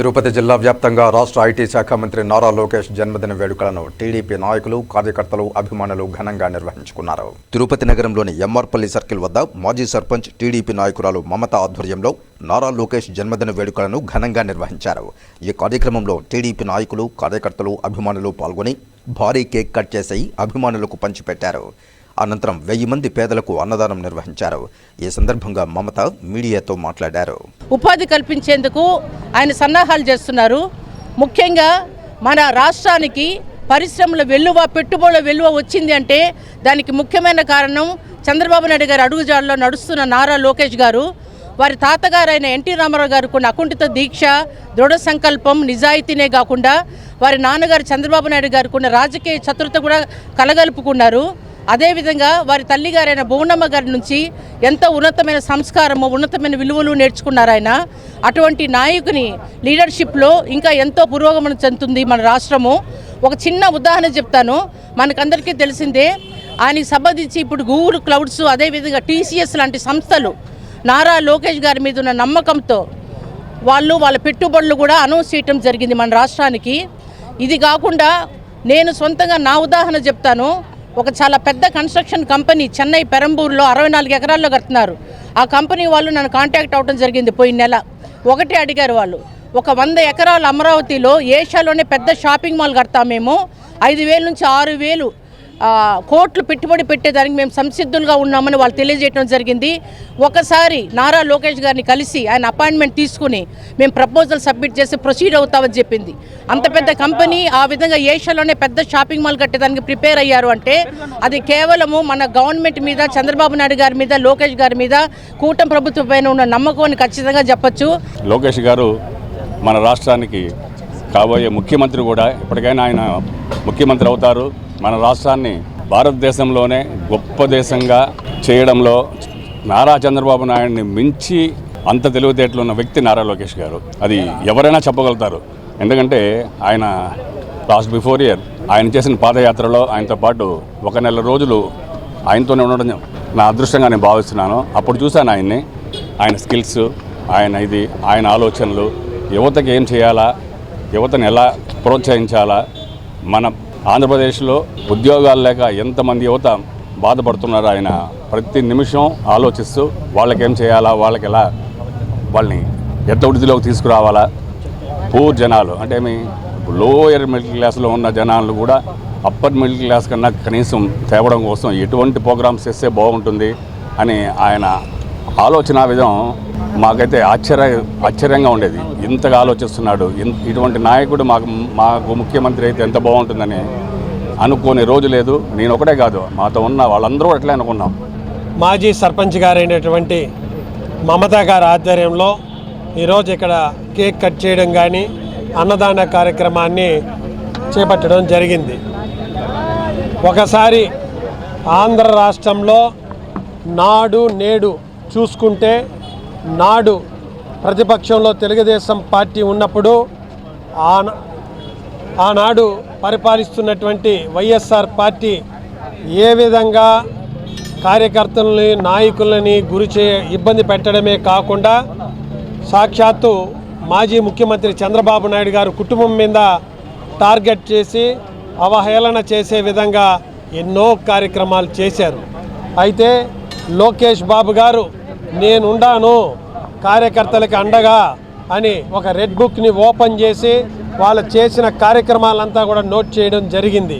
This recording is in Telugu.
తిరుపతి జిల్లా వ్యాప్తంగా రాష్ట్ర ఐటీ శాఖ మంత్రి నారా లోకేష్ జన్మదిన వేడుకలను టీడీపీ నాయకులు కార్యకర్తలు అభిమానులు ఘనంగా నిర్వహించుకున్నారు. తిరుపతి నగరంలోని ఎంఆర్పల్లి సర్కిల్ వద్ద మాజీ సర్పంచ్ టీడీపీ నాయకురాలు మమత ఆధ్వర్యంలో నారా లోకేష్ జన్మదిన వేడుకలను ఘనంగా నిర్వహించారు. ఈ కార్యక్రమంలో టీడీపీ నాయకులు కార్యకర్తలు అభిమానులు పాల్గొని భారీ కేక్ కట్ చేసి అభిమానులకు పంచిపెట్టారు. అనంతరం వెయ్యి మంది పేదలకు అన్నదానం నిర్వహించారు. ఈ సందర్భంగా మమత మీడియాతో మాట్లాడారు. ఉపాధి కల్పించేందుకు ఆయన సన్నాహాలు చేస్తున్నారు. ముఖ్యంగా మన రాష్ట్రానికి పరిశ్రమల వెలువ పెట్టుబడుల వెలువ వచ్చింది అంటే దానికి ముఖ్యమైన కారణం చంద్రబాబు నాయుడు గారి అడుగుజాడలో నడుస్తున్న నారా లోకేష్ గారు. వారి తాతగారైన ఎన్టీ రామారావు గారు కొన్ని అకుంఠిత దీక్ష దృఢ సంకల్పం నిజాయితీనే కాకుండా వారి నాన్నగారు చంద్రబాబు నాయుడు గారు కొన్ని రాజకీయ చతురత కూడా కలగలుపుకున్నారు. అదేవిధంగా వారి తల్లిగారైన భువనమ్మ గారి నుంచి ఎంత ఉన్నతమైన సంస్కారము ఉన్నతమైన విలువలు నేర్చుకున్నారు ఆయన. అటువంటి నాయకుని లీడర్షిప్లో ఇంకా ఎంతో పురోగమనం చెందుతుంది మన రాష్ట్రము. ఒక చిన్న ఉదాహరణ చెప్తాను. మనకందరికీ తెలిసిందే ఆయనకి సంబంధించి ఇప్పుడు గూగుల్ క్లౌడ్స్ అదేవిధంగా టీసీఎస్ లాంటి సంస్థలు నారా లోకేష్ గారి మీద ఉన్న నమ్మకంతో వాళ్ళు వాళ్ళ పెట్టుబడులు కూడా అనౌన్స్ చేయటం జరిగింది మన రాష్ట్రానికి. ఇది కాకుండా నేను సొంతంగా నా ఉదాహరణ చెప్తాను. ఒక చాలా పెద్ద కన్స్ట్రక్షన్ కంపెనీ చెన్నై పెరంబూరులో అరవై నాలుగు ఎకరాల్లో కడుతున్నారు. ఆ కంపెనీ వాళ్ళు నన్ను కాంటాక్ట్ అవ్వడం జరిగింది పోయిన నెల. ఒకటి అడిగారు వాళ్ళు. ఒక వంద ఎకరాల అమరావతిలో ఏషియాలోనే పెద్ద షాపింగ్ మాల్ కడతాం మేము. ఐదు వేల నుంచి ఆరు వేలు కోట్లు పెట్టుబడి పెట్టేదానికి మేము సంసిద్ధులుగా ఉన్నామని వాళ్ళు తెలియజేయడం జరిగింది. ఒకసారి నారా లోకేష్ గారిని కలిసి ఆయన అపాయింట్మెంట్ తీసుకుని మేము ప్రపోజల్ సబ్మిట్ చేసి ప్రొసీడ్ అవుతామని చెప్పింది. అంత పెద్ద కంపెనీ ఆ విధంగా ఏషియాలోనే పెద్ద షాపింగ్ మాల్ కట్టేదానికి ప్రిపేర్ అయ్యారు అంటే అది కేవలము మన గవర్నమెంట్ మీద చంద్రబాబు నాయుడు గారి మీద లోకేష్ గారి మీద కూటమి ప్రభుత్వం పైన ఉన్న నమ్మకం అని ఖచ్చితంగా చెప్పొచ్చు. లోకేష్ గారు మన రాష్ట్రానికి కాబోయే ముఖ్యమంత్రి కూడా ఇప్పటికైనా ఆయన ముఖ్యమంత్రి అవుతారు. మన రాష్ట్రాన్ని భారతదేశంలోనే గొప్ప దేశంగా చేయడంలో నారా చంద్రబాబు నాయుడిని మించి అంత తెలివితేటలు ఉన్న వ్యక్తి నారా లోకేష్ గారు. అది ఎవరైనా చెప్పగలుగుతారు. ఎందుకంటే ఆయన లాస్ట్ బిఫోర్ ఇయర్ ఆయన చేసిన పాదయాత్రలో ఆయనతో పాటు ఒక నెల రోజులు ఆయనతోనే ఉండడం నా అదృష్టంగా నేను భావిస్తున్నాను. అప్పుడు చూశాను ఆయన్ని. ఆయన స్కిల్స్ ఆయన ఇది ఆయన ఆలోచనలు యువతకి ఏం చేయాలా యువతను ఎలా ప్రోత్సహించాలా మన ఆంధ్రప్రదేశ్లో ఉద్యోగాలు లేక ఎంతమంది యువత బాధపడుతున్నారు ఆయన ప్రతి నిమిషం ఆలోచిస్తూ వాళ్ళకేం చేయాలా వాళ్ళకి ఎలా వాళ్ళని ఎంత వృద్ధిలోకి తీసుకురావాలా? పూర్ జనాలు అంటే మీ లోయర్ మిడిల్ క్లాస్లో ఉన్న జనాలు కూడా అప్పర్ మిడిల్ క్లాస్ కన్నా కనీసం తేవడం కోసం ఎటువంటి ప్రోగ్రామ్స్ చేస్తే బాగుంటుంది అని ఆయన ఆలోచన విధం మాకైతే ఆశ్చర్య ఆశ్చర్యంగా ఉండేది. ఇంతగా ఆలోచిస్తున్నాడు. ఇటువంటి నాయకుడు మాకు మాకు ముఖ్యమంత్రి అయితే ఎంత బాగుంటుందని అనుకోని రోజు లేదు. నేను ఒకటే కాదు మాతో ఉన్న వాళ్ళందరూ అట్లే అనుకున్నాం. మాజీ సర్పంచ్ గారైనటువంటి మమత గారి ఆధ్వర్యంలో ఈరోజు ఇక్కడ కేక్ కట్ చేయడం కానీ అన్నదాన కార్యక్రమాన్ని చేపట్టడం జరిగింది. ఒకసారి ఆంధ్ర రాష్ట్రంలో నాడు నేడు చూసుకుంటే నాడు ప్రతిపక్షంలో తెలుగుదేశం పార్టీ ఉన్నప్పుడు ఆనాడు పరిపాలిస్తున్నటువంటి వైఎస్ఆర్ పార్టీ ఏ విధంగా కార్యకర్తలని నాయకులని గురి చే ఇబ్బంది పెట్టడమే కాకుండా సాక్షాత్తు మాజీ ముఖ్యమంత్రి చంద్రబాబు నాయుడు గారు కుటుంబం మీద టార్గెట్ చేసి అవహేళన చేసే విధంగా ఎన్నో కార్యక్రమాలు చేశారు. అయితే లోకేష్ బాబు గారు నేనుండాను కార్యకర్తలకి అండగా అని ఒక రెడ్ బుక్ని ఓపెన్ చేసి వాళ్ళు చేసిన కార్యక్రమాలంతా కూడా నోట్ చేయడం జరిగింది.